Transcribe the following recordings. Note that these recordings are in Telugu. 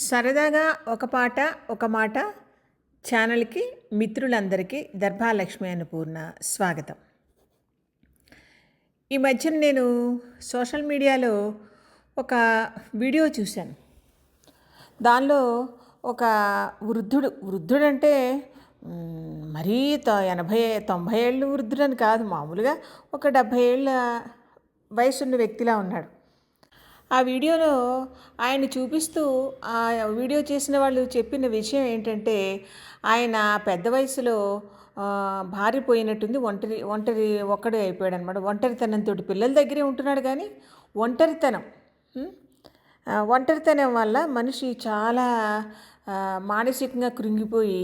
సరదాగా ఒక పాట ఒక మాట ఛానల్కి మిత్రులందరికీ దర్భాలక్ష్మి అన్నపూర్ణ స్వాగతం. ఈ మధ్యన నేను సోషల్ మీడియాలో ఒక వీడియో చూశాను. దానిలో ఒక వృద్ధుడు వృద్ధుడంటే మరీ ఎనభై తొంభై ఏళ్ళు వృద్ధుడని కాదు మామూలుగా ఒక డెబ్భై ఏళ్ళ వయసున్న వ్యక్తిలా ఉన్నాడు. ఆ వీడియోలో ఆయన చూపిస్తూ ఆ వీడియో చేసిన వాళ్ళు చెప్పిన విషయం ఏంటంటే ఆయన పెద్ద వయసులో భార్య పోయినట్టుంది. ఒంటరి ఒంటరి ఒక్కడే అయిపోయాడు అనమాట ఒంటరితనంతో పిల్లల దగ్గరే ఉంటున్నాడు కానీ ఒంటరితనం ఒంటరితనం వల్ల మనిషి చాలా మానసికంగా కృంగిపోయి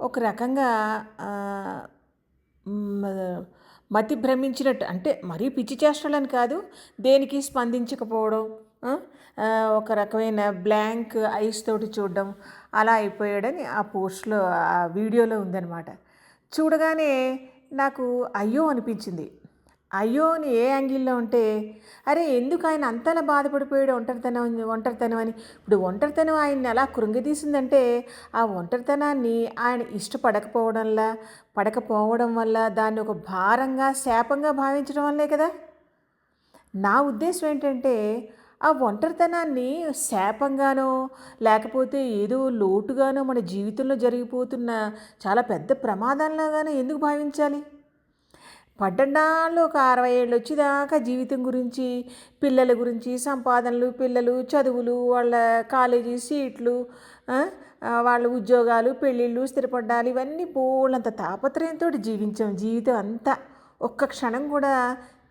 ఒక రకంగా మతి భ్రమించినట్టు అంటే మరీ పిచ్చి చేష్టలని కాదు దేనికి స్పందించకపోవడం ఒక రకమైన బ్లాంక్ ఐస్ తోటి చూడడం అలా అయిపోయాడని ఆ పోస్ట్లో ఆ వీడియోలో ఉందన్నమాట. చూడగానే నాకు అయ్యో అనిపించింది. అయ్యో అని ఏ యాంగిల్లో ఉంటే? అరే ఎందుకు ఆయన అంతలా బాధపడిపోయాడు ఒంటరితనం ఒంటరితనం అని ఇప్పుడు ఒంటరితనం ఆయన్ని ఎలా కృంగితీసిందంటే ఆ ఒంటరితనాన్ని ఆయన ఇష్టపడకపోవడంలా పడకపోవడం వల్ల దాన్ని ఒక భారంగా శాపంగా భావించడం వల్లే కదా? నా ఉద్దేశం ఏంటంటే ఆ ఒంటరితనాన్ని శాపంగానో లేకపోతే ఏదో లోటుగానో మన జీవితంలో జరిగిపోతున్న చాలా పెద్ద ప్రమాదంలాగానో ఎందుకు భావించాలి? పడ్డన్నాళ్ళు ఒక అరవై ఏళ్ళు వచ్చేదాకా జీవితం గురించి పిల్లల గురించి సంపాదనలు పిల్లలు చదువులు వాళ్ళ కాలేజీ సీట్లు వాళ్ళ ఉద్యోగాలు పెళ్ళిళ్ళు స్థిరపడ్డాలు ఇవన్నీ బోళ్ళంత తాపత్రయంతో జీవించాం. జీవితం అంతా ఒక్క క్షణం కూడా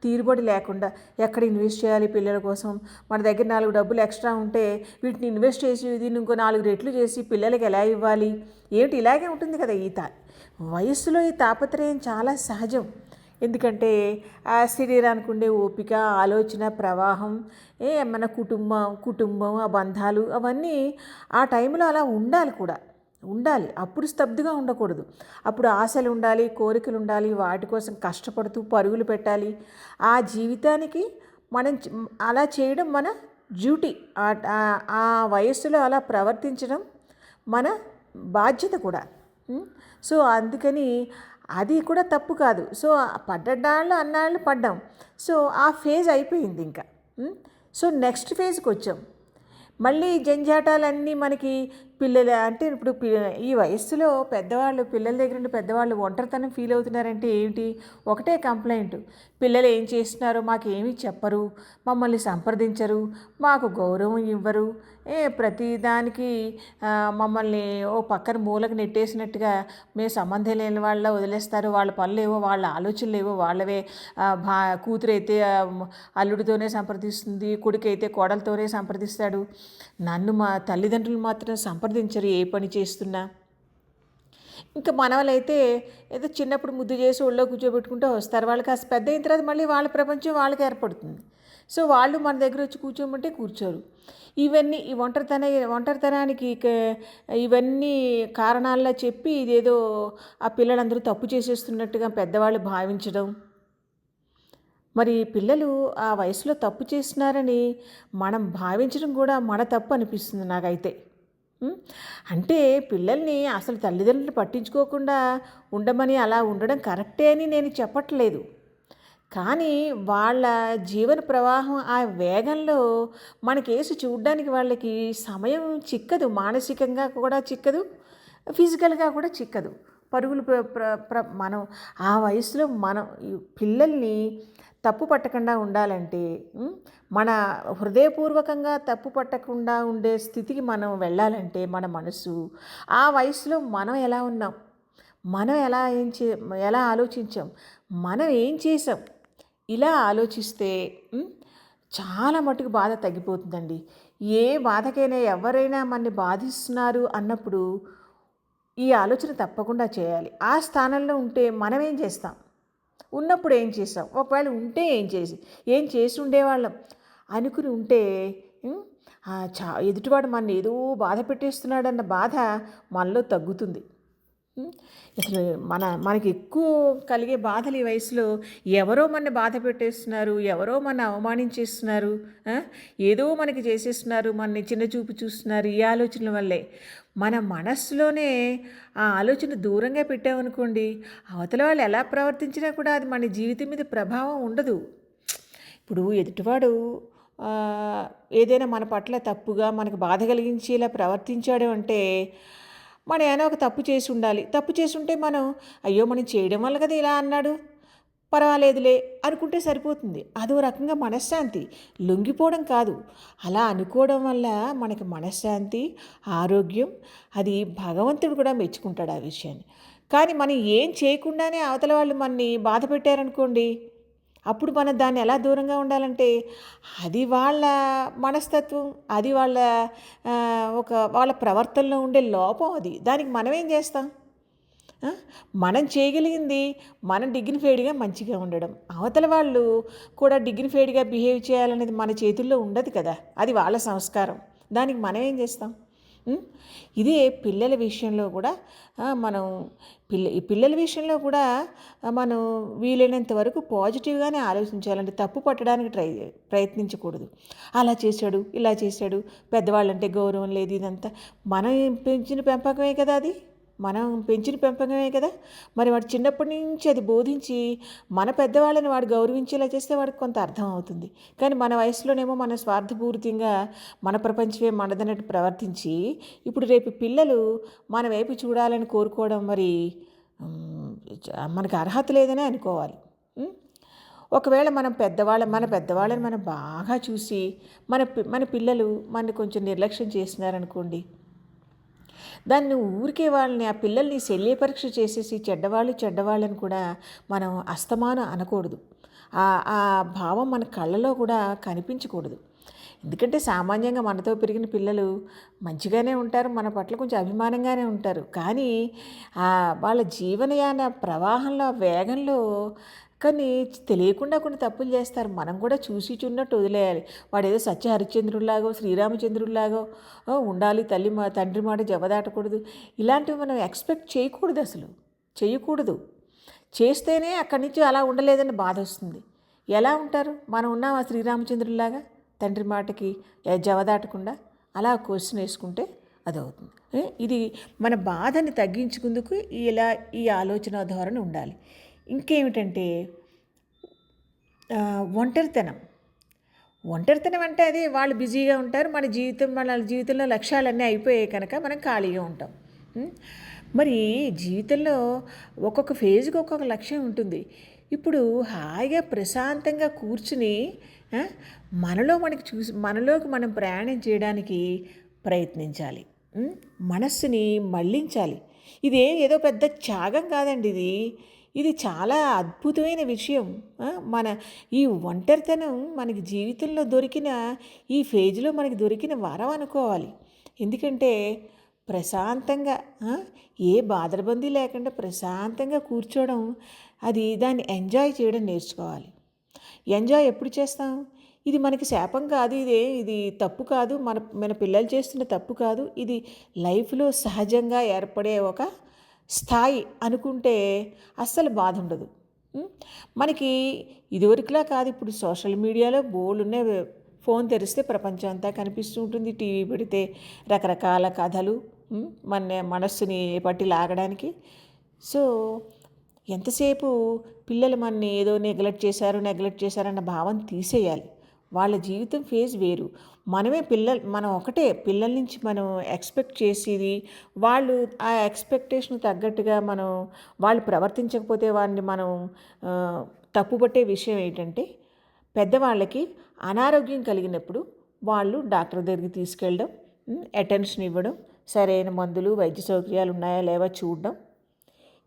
తీరుబడి లేకుండా ఎక్కడ ఇన్వెస్ట్ చేయాలి పిల్లల కోసం? మన దగ్గర నాలుగు డబ్బులు ఎక్స్ట్రా ఉంటే వీటిని ఇన్వెస్ట్ చేసి దీన్ని ఇంకో నాలుగు రెట్లు చేసి పిల్లలకి ఎలా ఇవ్వాలి? ఏమిటి? ఇలాగే ఉంటుంది కదా ఈ తా ఈ తాపత్రయం చాలా సహజం. ఎందుకంటే ఆ శరీరానికి ఉండే ఓపిక ఆలోచన ప్రవాహం ఏ మన కుటుంబం కుటుంబం ఆ బంధాలు అవన్నీ ఆ టైంలో అలా ఉండాలి కూడా. ఉండాలి. అప్పుడు స్తబ్దుగా ఉండకూడదు. అప్పుడు ఆశలు ఉండాలి కోరికలు ఉండాలి వాటి కోసం కష్టపడుతూ పరుగులు పెట్టాలి. ఆ జీవితానికి మనం అలా చేయడం మన డ్యూటీ. ఆ- వయస్సులో అలా ప్రవర్తించడం మన బాధ్యత కూడా. సో అందుకని అది కూడా తప్పు కాదు. సో పడ్డడాళ్ళు అన్నాళ్ళు పడ్డాం. సో ఆ ఫేజ్ అయిపోయింది ఇంకా. సో నెక్స్ట్ ఫేజ్కి వచ్చాం. మళ్ళీ జంజాటాలన్నీ మనకి పిల్లలు అంటే ఇప్పుడు ఈ వయస్సులో పెద్దవాళ్ళు పిల్లల దగ్గర నుండి పెద్దవాళ్ళు ఒంటరితనం ఫీల్ అవుతున్నారంటే ఏమిటి ఒకటే కంప్లైంట్ పిల్లలు ఏం చేస్తున్నారో? మాకు చెప్పరు. మమ్మల్ని సంప్రదించరు. మాకు గౌరవం ఇవ్వరు. ఏ ప్రతిదానికి మమ్మల్ని ఓ పక్కన మూలకు నెట్టేసినట్టుగా మేము సంబంధం లేని వాళ్ళ వదిలేస్తారు. వాళ్ళ పనులు ఏవో వాళ్ళ ఆలోచనలు ఏవో వాళ్ళవే భా కూతురు అయితే అల్లుడితోనే సంప్రదిస్తుంది కొడుకు అయితే కోడలతోనే సంప్రదిస్తాడు. నన్ను మా తల్లిదండ్రులు మాత్రం సంప్రదించరు ఏ పని చేస్తున్నా. ఇంకా మనవలైతే ఏదో చిన్నప్పుడు ముద్దు చేసి ఒళ్ళో కూర్చోబెట్టుకుంటూ వస్తారు. వాళ్ళకి కాస్త పెద్ద అయిన తర్వాత మళ్ళీ వాళ్ళ ప్రపంచం వాళ్ళకి ఏర్పడుతుంది. సో వాళ్ళు మన దగ్గర వచ్చి కూర్చోమంటే కూర్చోరు. ఇవన్నీ ఈ ఒంటరితన ఒంటరితనానికి ఇవన్నీ కారణాల్లో చెప్పి ఇదేదో ఆ పిల్లలందరూ తప్పు చేసేస్తున్నట్టుగా పెద్దవాళ్ళు భావించడం. మరి పిల్లలు ఆ వయసులో తప్పు చేస్తున్నారని మనం భావించడం కూడా మన తప్పు అనిపిస్తుంది నాకైతే. అంటే పిల్లల్ని అసలు తల్లిదండ్రులు పట్టించుకోకుండా ఉండమని అలా ఉండడం కరెక్టే అని నేను చెప్పట్లేదు. కానీ వాళ్ళ జీవన ప్రవాహం ఆ వేగంలో మన కేసు చూడడానికి వాళ్ళకి సమయం చిక్కదు. మానసికంగా కూడా చిక్కదు. ఫిజికల్గా కూడా చిక్కదు. పరుగులు ప్ర- ప్ర- ప్ర- మనం ఆ వయసులో మనం పిల్లల్ని తప్పు పట్టకుండా ఉండాలంటే మన హృదయపూర్వకంగా తప్పు పట్టకుండా ఉండే స్థితికి మనం వెళ్ళాలంటే మన మనసు ఆ వయసులో మనం ఎలా ఉన్నాం? మనం ఎలా ఏం చే ఎలా ఆలోచించాం? మనం ఏం చేసాం ఇలా ఆలోచిస్తే చాలా మటుకు బాధ తగ్గిపోతుందండి. ఏ బాధకైనా ఎవరైనా మనని బాధిస్తున్నారు అన్నప్పుడు ఈ ఆలోచన తప్పకుండా చేయాలి. ఆ స్థానంలో ఉంటే మనం ఏం చేస్తాం? ఉన్నప్పుడు ఏం చేసాం ఒకవేళ ఉంటే ఏం చేసి? ఏం చేసి ఉండేవాళ్ళం అనుకుని ఉంటే చా ఎదుటివాడు మన ఏదో బాధ పెట్టేస్తున్నాడన్న బాధ మనలో తగ్గుతుంది. అసలు మన మనకి ఎక్కువ కలిగే బాధలు ఈ వయసులో ఎవరో మన బాధ పెట్టేస్తున్నారు ఎవరో మన అవమానించేస్తున్నారు ఏదో మనకి చేసేస్తున్నారు మనని చిన్న చూపు చూస్తున్నారు ఈ ఆలోచనల వల్లే. మన మనస్సులోనే ఆ ఆలోచన దూరంగా పెట్టామనుకోండి అవతల వాళ్ళు ఎలా ప్రవర్తించినా కూడా అది మన జీవితం మీద ప్రభావం ఉండదు. ఇప్పుడు ఎదుటివాడు ఏదైనా మన పట్ల తప్పుగా మనకు బాధ కలిగించేలా ప్రవర్తించాడు అంటే మన ఏమైనా ఒక తప్పు చేసి ఉండాలి. తప్పు చేసి ఉంటే మనం అయ్యో మనం చేయడం వల్ల కదా ఇలా అన్నాడు. పర్వాలేదులే అనుకుంటే సరిపోతుంది. అదో రకంగా మనశ్శాంతి లొంగిపోవడం కాదు. అలా అనుకోవడం వల్ల మనకి మనశ్శాంతి ఆరోగ్యం అది భగవంతుడు కూడా మెచ్చుకుంటాడు ఆ విషయాన్ని. కానీ మనం ఏం చేయకుండానే అవతల వాళ్ళు మనని బాధ పెట్టారనుకోండి అప్పుడు మనం దాన్ని ఎలా దూరంగా ఉండాలంటే అది వాళ్ళ మనస్తత్వం అది వాళ్ళ ఒక వాళ్ళ ప్రవర్తనలో ఉండే లోపం అది. దానికి మనం ఏం చేస్తాం? మనం చేయగలిగింది మనం డిగ్నిఫైడ్గా మంచిగా ఉండడం. అవతల వాళ్ళు కూడా డిగ్నిఫైడ్గా బిహేవ్ చేయాలనేది మన చేతుల్లో ఉండదు కదా. అది వాళ్ళ సంస్కారం. దానికి మనం ఏం చేస్తాం? ఇదే పిల్లల విషయంలో కూడా మనం పిల్ల ఈ పిల్లల విషయంలో కూడా మనం వీలైనంత వరకు పాజిటివ్గానే ఆలోచించాలంటే తప్పు పట్టడానికి ట్రై ప్రయత్నించకూడదు. అలా చేశాడు ఇలా చేశాడు పెద్దవాళ్ళంటే గౌరవం లేదు ఇదంతా. మనం పెంచిన పెంపకమే కదా అది. మనం పెంచిన పెంపకమే కదా. మరి వాడు చిన్నప్పటి నుంచి అది బోధించి మన పెద్దవాళ్ళని వాడు గౌరవించేలా చేస్తే వాడికి కొంత అర్థం అవుతుంది. కానీ మన వయసులోనేమో మన స్వార్థపూరితంగా మన ప్రపంచమే మనదన్నట్టు ప్రవర్తించి ఇప్పుడు రేపు పిల్లలు మన వైపు చూడాలని కోరుకోవడం మరి మనకు అర్హత లేదనే అనుకోవాలి. ఒకవేళ మనం పెద్దవాళ్ళ మన పెద్దవాళ్ళని మనం బాగా చూసి మన మన పిల్లలు మన కొంచెం నిర్లక్ష్యం చేసినారనుకోండి దాన్ని ఊరికే వాళ్ళని ఆ పిల్లల్ని శల్య పరీక్ష చేసేసి చెడ్డవాళ్ళు చెడ్డవాళ్ళని కూడా మనం అస్తమానం అనకూడదు. ఆ ఆ భావం మన కళ్ళలో కూడా కనిపించకూడదు. ఎందుకంటే సామాన్యంగా మనతో పెరిగిన పిల్లలు మంచిగానే ఉంటారు మన పట్ల కొంచెం అభిమానంగానే ఉంటారు. కానీ వాళ్ళ జీవనయాన ప్రవాహంలో ఆ వేగంలో కానీ తెలియకుండా కొన్ని తప్పులు చేస్తారు. మనం కూడా చూసి చున్నట్టు వదిలేయాలి. వాడు ఏదో సత్య హరిశ్చంద్రుల్లాగో శ్రీరామచంద్రుడిలాగో "ఓ, ఉండాలి తల్లి మా తండ్రి మాట జవదాటకూడదు ఇలాంటివి మనం ఎక్స్పెక్ట్ చేయకూడదు అసలు. చేయకూడదు. చేస్తేనే అక్కడి నుంచి అలా ఉండలేదని బాధ వస్తుంది. ఎలా ఉంటారు? మనం ఉన్నామా శ్రీరామచంద్రుల్లాగా తండ్రి మాటకి జవదాటకుండా అలా క్వశ్చన్ వేసుకుంటే అదవుతుంది. ఇది మన బాధని తగ్గించుకుందుకు ఇలా ఈ ఆలోచన ధోరణి ఉండాలి. ఇంకేమిటంటే ఒంటరితనం. ఒంటరితనం అంటే అది వాళ్ళు బిజీగా ఉంటారు మన జీవితం మన జీవితంలో లక్ష్యాలన్నీ అయిపోయాయి కనుక మనం ఖాళీగా ఉంటాం. మరి జీవితంలో ఒక్కొక్క ఫేజ్కి ఒక్కొక్క లక్ష్యం ఉంటుంది. ఇప్పుడు హాయిగా ప్రశాంతంగా కూర్చుని మనలో మనకి చూసి మనలోకి మనం ప్రయాణం చేయడానికి ప్రయత్నించాలి. మనస్సుని మళ్ళించాలి. ఇదే ఏదో పెద్ద త్యాగం కాదండి ఇది. ఇది చాలా అద్భుతమైన విషయం. మన ఈ ఒంటరితనం మనకి జీవితంలో దొరికిన ఈ ఫేజ్లో మనకి దొరికిన వరం అనుకోవాలి. ఎందుకంటే ప్రశాంతంగా ఏ బాధరబందీ లేకుండా ప్రశాంతంగా కూర్చోవడం అది దాన్ని ఎంజాయ్ చేయడం నేర్చుకోవాలి. ఎంజాయ్ ఎప్పుడు చేస్తాం? ఇది మనకి శాపం కాదు ఇదే. ఇది తప్పు కాదు. మన మన పిల్లలు చేస్తున్న తప్పు కాదు. ఇది లైఫ్లో సహజంగా ఏర్పడే ఒక స్థాయి అనుకుంటే అస్సలు బాధ ఉండదు. మనకి ఇదివరకులా కాదు. ఇప్పుడు సోషల్ మీడియాలో బోల్ ఉన్నాయి ఫోన్ తెరిస్తే ప్రపంచం అంతా కనిపిస్తూ ఉంటుంది. టీవీ పెడితే రకరకాల కథలు మన మనస్సుని పట్టి లాగడానికి. సో ఎంతసేపు పిల్లలు మనని ఏదో నెగ్లెక్ట్ చేశారు నెగ్లెక్ట్ చేశారన్న భావం తీసేయాలి. వాళ్ళ జీవితం ఫేజ్ వేరు. మనమే పిల్లలు మనం ఒకటే పిల్లల నుంచి మనం ఎక్స్పెక్ట్ చేసేది వాళ్ళు ఆ ఎక్స్పెక్టేషన్ తగ్గట్టుగా మనం వాళ్ళు ప్రవర్తించకపోతే వాడిని మనం తప్పుపట్టే విషయం ఏంటంటే పెద్దవాళ్ళకి అనారోగ్యం కలిగినప్పుడు వాళ్ళు డాక్టర్ దగ్గరికి తీసుకెళ్ళడం అటెన్షన్ ఇవ్వడం సరైన మందులు వైద్య సౌకర్యాలు ఉన్నాయా లేవా చూడడం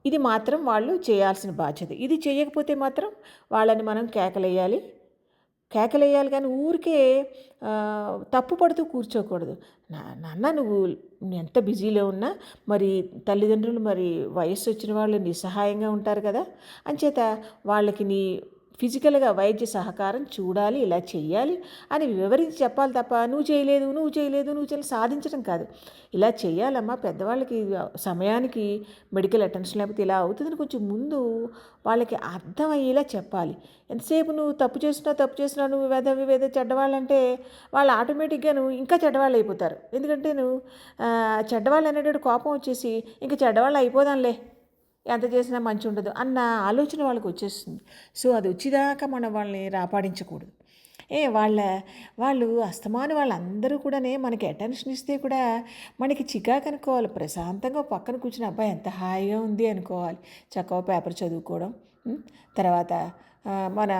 ఇది మాత్రం వాళ్ళు చేయాల్సిన బాధ్యత. ఇది చేయకపోతే మాత్రం వాళ్ళని మనం కేకలేయాలి. కేకలేయాలి కానీ ఊరికే తప్పు పడుతూ కూర్చోకూడదు. నా నాన్న నువ్వు ఎంత బిజీలో ఉన్నా మరి తల్లిదండ్రులు మరి వయస్సు వచ్చిన వాళ్ళు నిస్సహాయంగా ఉంటారు కదా. అంచేత వాళ్ళకి నీ ఫిజికల్గా వైద్య సహకారం చూడాలి ఇలా చేయాలి అని వివరించి చెప్పాలి తప్ప నువ్వు చేయలేదు నువ్వు చేయలేదు నువ్వు చేయలేదు సాధించడం కాదు. ఇలా చేయాలమ్మా పెద్దవాళ్ళకి సమయానికి మెడికల్ అటెన్షన్ లేకపోతే ఇలా అవుతుందని కొంచెం ముందు వాళ్ళకి అర్థమయ్యేలా చెప్పాలి. ఎంతసేపు నువ్వు తప్పు చేసినా తప్పు చేసినా నువ్వు వేద వివేద చెడ్డవాళ్ళంటే వాళ్ళు ఆటోమేటిక్గా నువ్వు ఇంకా చెడ్డవాళ్ళు అయిపోతారు. ఎందుకంటే నువ్వు చెడ్డవాళ్ళు అనేటువంటి కోపం వచ్చేసి ఇంకా చెడ్డవాళ్ళు అయిపోదాంలే. ఎంత చేసినా మంచి ఉండదు అన్న ఆలోచన వాళ్ళకి వచ్చేస్తుంది. సో అది వచ్చేదాకా మనం వాళ్ళని రాపాడించకూడదు. ఏ వాళ్ళ వాళ్ళు అస్తమాను వాళ్ళందరూ కూడానే మనకి అటెన్షన్ ఇస్తే కూడా మనకి చికాకు అనుకోవాలి. ప్రశాంతంగా పక్కన కూర్చుని అబ్బాయి ఎంత హాయిగా ఉంది అనుకోవాలి. చక్కగా పేపర్ చదువుకోవడం తర్వాత మన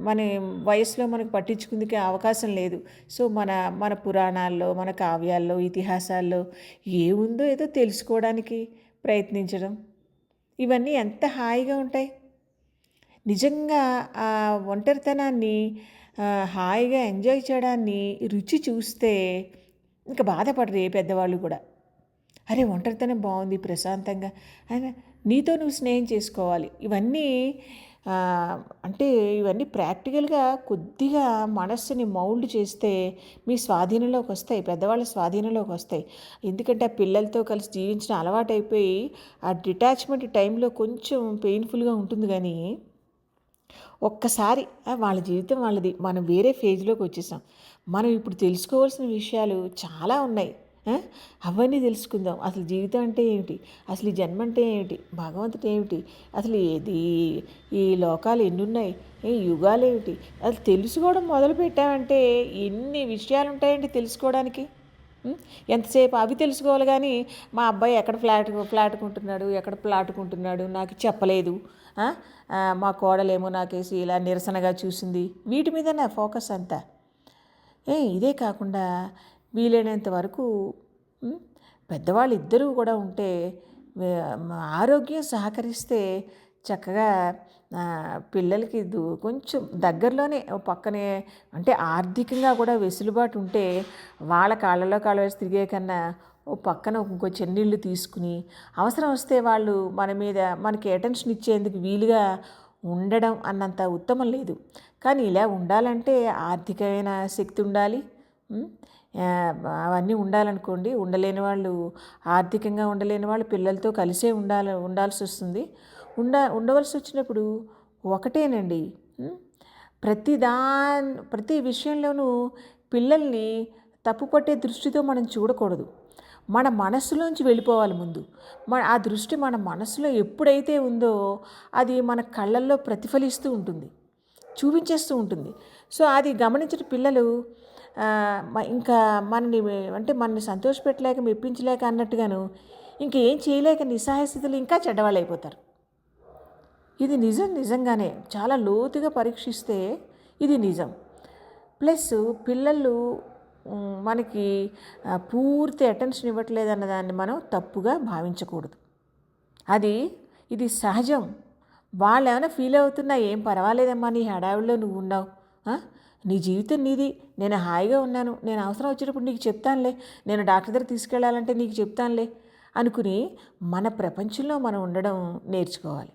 మన వయసులో మనకు పట్టించుకుందుకే అవకాశం లేదు. సో మన మన పురాణాల్లో మన కావ్యాల్లో ఇతిహాసాల్లో ఏముందో ఏదో తెలుసుకోవడానికి ప్రయత్నించడం. ఇవన్నీ ఎంత హాయిగా ఉంటాయి? నిజంగా ఆ ఒంటరితనాన్ని హాయిగా ఎంజాయ్ చేయడాన్ని రుచి చూస్తే ఇంకా బాధపడరు ఏ పెద్దవాళ్ళు కూడా. అరే ఒంటరితనం బాగుంది ప్రశాంతంగా. ఆయన నీతో నువ్వు స్నేహం చేసుకోవాలి. ఇవన్నీ అంటే ఇవన్నీ ప్రాక్టికల్గా కొద్దిగా మనస్సుని మౌల్డ్ చేస్తే మీ స్వాధీనంలోకి వస్తాయి పెద్దవాళ్ళ స్వాధీనంలోకి వస్తాయి. ఎందుకంటే ఆ పిల్లలతో కలిసి జీవించిన అలవాటు అయిపోయి ఆ డిటాచ్మెంట్ టైంలో కొంచెం పెయిన్ఫుల్గా ఉంటుంది కానీ ఒక్కసారి వాళ్ళ జీవితం వాళ్ళది. మనం వేరే ఫేజ్లోకి వచ్చేసాం. మనం ఇప్పుడు తెలుసుకోవాల్సిన విషయాలు చాలా ఉన్నాయి. అవన్నీ తెలుసుకుందాం. అసలు జీవితం అంటే ఏమిటి? అసలు ఈ జన్మ అంటే ఏమిటి? భగవంతుడు ఏమిటి? అసలు ఏది? ఈ లోకాలు ఎన్ని ఉన్నాయి ఏ యుగాలు ఏమిటి? అది తెలుసుకోవడం మొదలు పెట్టామంటే ఎన్ని విషయాలు ఉంటాయండి తెలుసుకోవడానికి? ఎంతసేపు అవి తెలుసుకోవాలి కానీ మా అబ్బాయి ఎక్కడ ఫ్లాట్ ఫ్లాట్ కొంటున్నాడు ఎక్కడ ప్లాట్ కొంటున్నాడు నాకు చెప్పలేదు. మా కోడలేమో నాకేసి ఇలా నిరసనగా చూసింది. వీటి మీద నా ఫోకస్ అంతా? ఏ ఇదే కాకుండా వీలైనంత వరకు పెద్దవాళ్ళు ఇద్దరూ కూడా ఉంటే ఆరోగ్యం సహకరిస్తే చక్కగా పిల్లలకి కొంచెం దగ్గరలోనే పక్కనే అంటే ఆర్థికంగా కూడా వెసులుబాటు ఉంటే వాళ్ళ కాళ్ళలో కాళ్ళ వేసి తిరిగే కన్నా ఓ పక్కన ఇంకో చెన్నీళ్ళు తీసుకుని అవసరం వస్తే వాళ్ళు మన మీద మనకి అటెన్షన్ ఇచ్చేందుకు వీలుగా ఉండడం అన్నంత ఉత్తమం లేదు. కానీ ఇలా ఉండాలంటే ఆర్థికమైన శక్తి ఉండాలి అవన్నీ ఉండాలనుకోండి ఉండలేని వాళ్ళు ఆర్థికంగా ఉండలేని వాళ్ళు పిల్లలతో కలిసే ఉండాలి ఉండాల్సి వస్తుంది. ఉండ ఉండవలసి వచ్చినప్పుడు ఒకటేనండి ప్రతి దా ప్రతి విషయంలోనూ పిల్లల్ని తప్పుపట్టే దృష్టితో మనం చూడకూడదు. మన మనస్సులోంచి వెళ్ళిపోవాలి ముందు. మన ఆ దృష్టి మన మనసులో ఎప్పుడైతే ఉందో అది మన కళ్ళల్లో ప్రతిఫలిస్తూ ఉంటుంది చూపించేస్తూ ఉంటుంది. సో అది గమనించిన పిల్లలు ఇంకా మనని అంటే మనని సంతోషపెట్టలేక మెప్పించలేక అన్నట్టుగాను ఇంకేం చేయలేక నిస్సహాయ స్థితిలో ఇంకా చెడ్డవాళ్ళు అయిపోతారు ఇది నిజం నిజంగానే. చాలా లోతుగా పరీక్షిస్తే ఇది నిజం. ప్లస్ పిల్లలు మనకి పూర్తి అటెన్షన్ ఇవ్వట్లేదు అన్న దాన్ని మనం తప్పుగా భావించకూడదు. అది ఇది సహజం. వాళ్ళు ఏమైనా ఫీల్ అవుతున్నా ఏం పర్వాలేదమ్మా నీ హడావిడిలో నువ్వు ఉన్నావు నీ జీవితం నీది. నేను హాయిగా ఉన్నాను. నేను అవసరం వచ్చినప్పుడు నీకు చెప్తానులే. నేను డాక్టర్ దగ్గర తీసుకెళ్ళాలంటే నీకు చెప్తానులే అనుకుని మన ప్రపంచంలో మనం ఉండడం నేర్చుకోవాలి.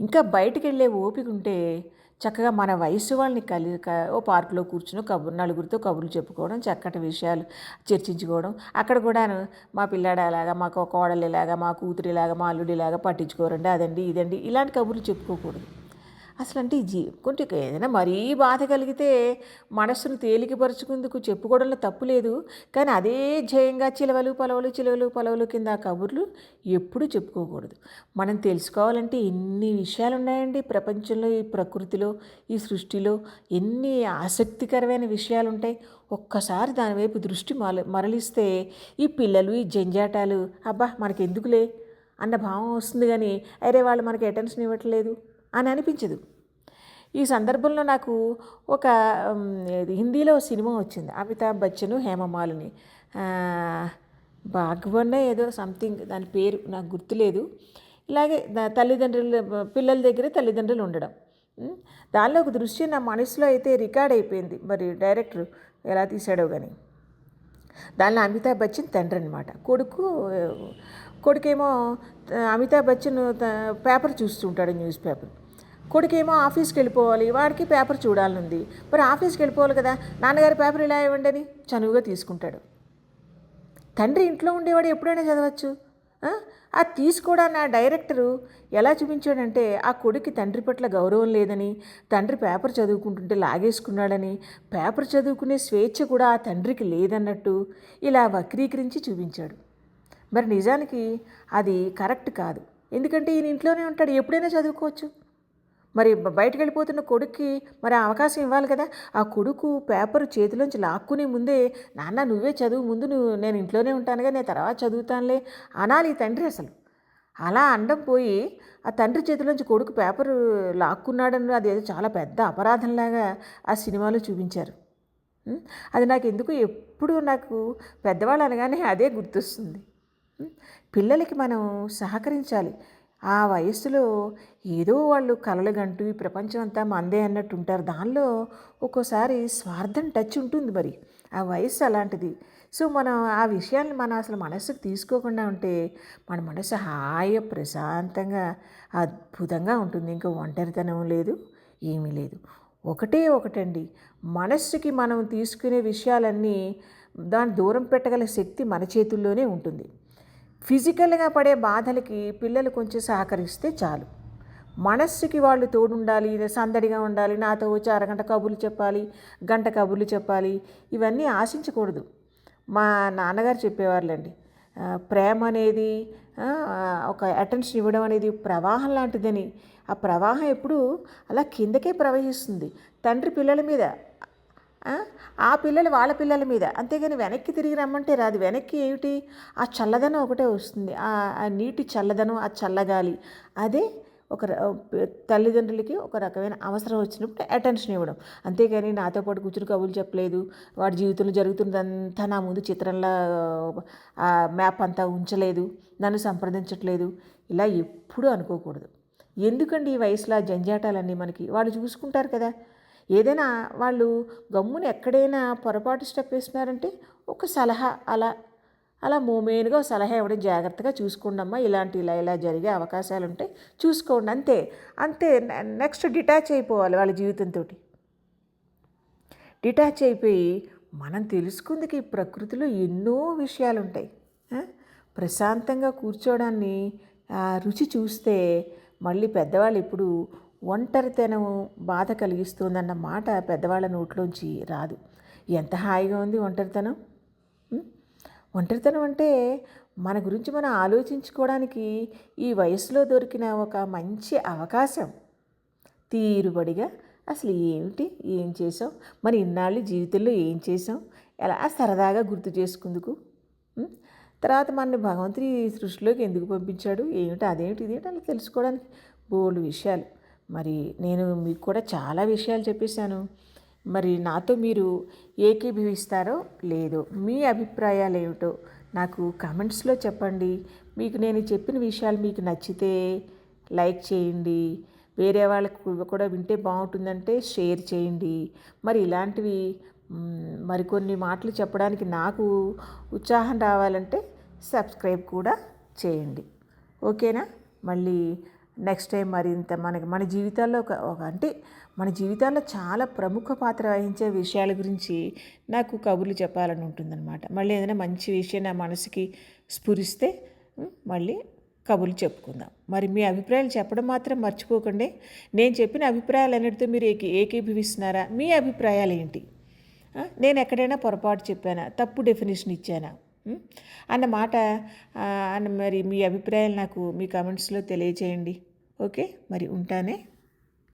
ఇంకా బయటికి వెళ్ళే ఓపిక ఉంటే చక్కగా మన వయసు వాళ్ళని కలి ఓ పార్కులో కూర్చుని కబుర్ నలుగురితో కబుర్లు చెప్పుకోవడం చక్కటి విషయాలు చర్చించుకోవడం. అక్కడ కూడాను మా పిల్లాడు అలాగా మా కోడలు ఇలాగా మా కూతురు ఇలాగా మా అల్లుడు ఇలాగా పట్టించుకోరండి అదండి ఇదండి ఇలాంటి కబుర్లు చెప్పుకోకూడదు. అసలు అంటే జీ కొంచెం ఏదైనా మరీ బాధ కలిగితే మనస్సును తేలికపరుచుకుందుకు చెప్పుకోవడంలో తప్పు లేదు. కానీ అదే ధ్యేయంగా చిలవలు పలవలు చిలవలు పలవలు కింద కబుర్లు ఎప్పుడూ చెప్పుకోకూడదు. మనం తెలుసుకోవాలంటే ఎన్ని విషయాలు ఉన్నాయండి ప్రపంచంలో ఈ ప్రకృతిలో ఈ సృష్టిలో. ఎన్ని ఆసక్తికరమైన విషయాలు ఉంటాయి ఒక్కసారి దానివైపు దృష్టి మర మరలిస్తే ఈ పిల్లలు ఈ జంజాటాలు అబ్బా మనకి ఎందుకులే అన్న భావం వస్తుంది కానీ అరే వాళ్ళు మనకి అటెన్షన్ ఇవ్వట్లేదు అని అనిపించదు. ఈ సందర్భంలో నాకు ఒక ఇది హిందీలో సినిమా వచ్చింది. అమితాబ్ బచ్చన్ హేమమాలిని ఆ, ఏదో సంథింగ్ దాని పేరు నాకు గుర్తులేదు. ఇలాగే తల్లిదండ్రులు పిల్లల దగ్గర తల్లిదండ్రులు ఉండడం. దానిలో ఒక దృశ్యం నా మనసులో అయితే రికార్డ్ అయిపోయింది. మరి డైరెక్టర్ ఎలా తీశాడో కానీ దానిలో అమితాబ్ బచ్చన్ తండ్రి అనమాట కొడుకు కొడుకేమో అమితాబ్ బచ్చన్ పేపర్ చూస్తుంటాడు న్యూస్ పేపర్. కొడుకేమో ఆఫీస్కి వెళ్ళిపోవాలి వాడికి పేపర్ చూడాలనుంది. మరి ఆఫీస్కి వెళ్ళిపోవాలి కదా నాన్నగారి పేపర్ ఇలా ఇవ్వండి అని చనువుగా తీసుకుంటాడు. తండ్రి ఇంట్లో ఉండేవాడు ఎప్పుడైనా చదవచ్చు? ఆ? తీసుకోవడాన్ని ఆ డైరెక్టరు ఎలా చూపించాడంటే ఆ కొడుక్కి తండ్రి పట్ల గౌరవం లేదని తండ్రి పేపర్ చదువుకుంటుంటే లాగేసుకున్నాడని పేపర్ చదువుకునే స్వేచ్ఛ కూడా ఆ తండ్రికి లేదన్నట్టు ఇలా వక్రీకరించి చూపించాడు. మరి నిజానికి అది కరెక్ట్ కాదు. ఎందుకంటే ఈయన ఇంట్లోనే ఉంటాడు ఎప్పుడైనా చదువుకోవచ్చు. మరి బయటకు వెళ్ళిపోతున్న కొడుక్కి మరి అవకాశం ఇవ్వాలి కదా. ఆ కొడుకు పేపర్ చేతిలోంచి లాక్కునే ముందే నాన్న నువ్వే చదువు ముందు నువ్వు నేను ఇంట్లోనే ఉంటానుగా నేను తర్వాత చదువుతానులే అనాలి తండ్రి అసలు. అలా అండం పోయి ఆ తండ్రి చేతిలోంచి కొడుకు పేపర్ లాక్కున్నాడని అది ఏదో చాలా పెద్ద అపరాధంలాగా ఆ సినిమాలో చూపించారు. అది నాకు ఎందుకు ఎప్పుడు నాకు పెద్దవాళ్ళు అనగానే అదే గుర్తొస్తుంది. పిల్లలకి మనం సహకరించాలి. ఆ వయస్సులో ఏదో వాళ్ళు కలలుగంటూ ఈ ప్రపంచం అంతా మందే అన్నట్టు ఉంటారు దానిలో ఒక్కోసారి స్వార్థం టచ్ ఉంటుంది మరి. ఆ వయస్సు అలాంటిది. సో మనం ఆ విషయాన్ని మనం అసలు మనసుకు తీసుకోకుండా ఉంటే మన మనసు హాయిగా ప్రశాంతంగా అద్భుతంగా ఉంటుంది. ఇంకా ఒంటరితనం లేదు ఏమీ లేదు. ఒకటే ఒకటండి. మనస్సుకి మనం తీసుకునే విషయాలన్నీ దాన్ని దూరం పెట్టగల శక్తి మన చేతుల్లోనే ఉంటుంది. ఫిజికల్గా పడే బాధలకి పిల్లలు కొంచెం సహకరిస్తే చాలు. మనస్సుకి వాళ్ళు తోడుండాలి సందడిగా ఉండాలి నాతో వచ్చి అరగంట కబుర్లు చెప్పాలి గంట కబుర్లు చెప్పాలి ఇవన్నీ ఆశించకూడదు. మా నాన్నగారు చెప్పేవాళ్ళండి ప్రేమ అనేది ఒక అటెన్షన్ ఇవ్వడం అనేది ప్రవాహం లాంటిదని. ఆ ప్రవాహం ఎప్పుడు అలా కిందకే ప్రవహిస్తుంది. తండ్రి పిల్లల మీద ఆ? పిల్లలు వాళ్ళ పిల్లల మీద. అంతేగాని వెనక్కి తిరిగి రమ్మంటే రాదు. వెనక్కి ఏమిటి? ఆ చల్లదనం ఒకటే వస్తుంది. ఆ ఆ నీటి చల్లదనం ఆ చల్లగాలి. అదే ఒక తల్లిదండ్రులకి ఒక రకమైన అవసరం వచ్చినప్పుడు అటెన్షన్ ఇవ్వడం. అంతేగాని నాతో పాటు కూర్చుని కబుర్లు చెప్పలేదు. వాడి జీవితంలో జరుగుతున్నదంతా నా ముందు చిత్రంలో ఆ మ్యాప్ అంతా ఉంచలేదు. నన్ను సంప్రదించట్లేదు. ఇలా ఎప్పుడూ అనుకోకూడదు. ఎందుకండి ఈ వయసులో ఆ జంజాటాలన్నీ మనకి? వాళ్ళు చూసుకుంటారు కదా. ఏదైనా వాళ్ళు గమ్మున ఎక్కడైనా పొరపాటు స్టెప్ వేస్తున్నారంటే ఒక సలహా అలా అలా మోమేనుగా సలహా ఇవ్వడం జాగ్రత్తగా చూసుకోండమ్మా ఇలాంటి ఇలా ఇలా జరిగే అవకాశాలు ఉంటాయి చూసుకోండి. అంతే అంతే. నెక్స్ట్ డిటాచ్ అయిపోవాలి వాళ్ళ జీవితంతో డిటాచ్ అయిపోయి మనం తెలుసుకుందుకు ఈ ప్రకృతిలో ఎన్నో విషయాలు ఉంటాయి ప్రశాంతంగా కూర్చోవడాన్ని రుచి చూస్తే మళ్ళీ పెద్దవాళ్ళు ఇప్పుడు ఒంటరితనం బాధ కలిగిస్తుందన్న మాట పెద్దవాళ్ళ నోట్లోంచి రాదు. ఎంత హాయిగా ఉంది ఒంటరితనం? ఒంటరితనం అంటే మన గురించి మనం ఆలోచించుకోవడానికి ఈ వయసులో దొరికిన ఒక మంచి అవకాశం. తీరుబడిగా అసలు ఏమిటి? ఏం చేసాం మరి ఇన్నాళ్ళు జీవితంలో ఏం చేసాం ఎలా సరదాగా గుర్తు చేసుకుందుకు? తర్వాత మన భగవంతుని సృష్టిలోకి ఎందుకు పంపించాడు? ఏమిటి? అదేమిటి? ఇదేంటి అలా తెలుసుకోవడానికి బోల్డ్ విషయాలు. మరి నేను మీకు కూడా చాలా విషయాలు చెప్పేశాను. మరి నాతో మీరు ఏకీభవిస్తారో లేదో మీ అభిప్రాయాలు ఏమిటో నాకు కమెంట్స్లో చెప్పండి. మీకు నేను చెప్పిన విషయాలు మీకు నచ్చితే లైక్ చేయండి. వేరే వాళ్ళకు కూడా వింటే బాగుంటుందంటే షేర్ చేయండి. మరి ఇలాంటివి మరికొన్ని మాటలు చెప్పడానికి నాకు ఉత్సాహం రావాలంటే సబ్స్క్రైబ్ కూడా చేయండి. ఓకేనా? మళ్ళీ నెక్స్ట్ టైం మరింత మనకి మన జీవితాల్లో ఒక ఒక అంటే మన జీవితాల్లో చాలా ప్రముఖ పాత్ర వహించే విషయాల గురించి నాకు కబుర్లు చెప్పాలని ఉంటుందన్నమాట. మళ్ళీ ఏదైనా మంచి విషయం నా మనసుకి స్ఫురిస్తే మళ్ళీ కబుర్లు చెప్పుకుందాం. మరి మీ అభిప్రాయాలు చెప్పడం మాత్రం మర్చిపోకండి. నేను చెప్పిన అభిప్రాయాలు అన్నిటితో మీరు ఏకీ ఏకీభవిస్తున్నారా? మీ అభిప్రాయాలు ఏంటి? నేను ఎక్కడైనా పొరపాటు చెప్పానా? తప్పు డెఫినేషన్ ఇచ్చానా? అన్నమాట అన్న మాట అన్న మరి మీ అభిప్రాయాలు నాకు మీ కమెంట్స్లో తెలియజేయండి ఓకే? మరి ఉంటానే.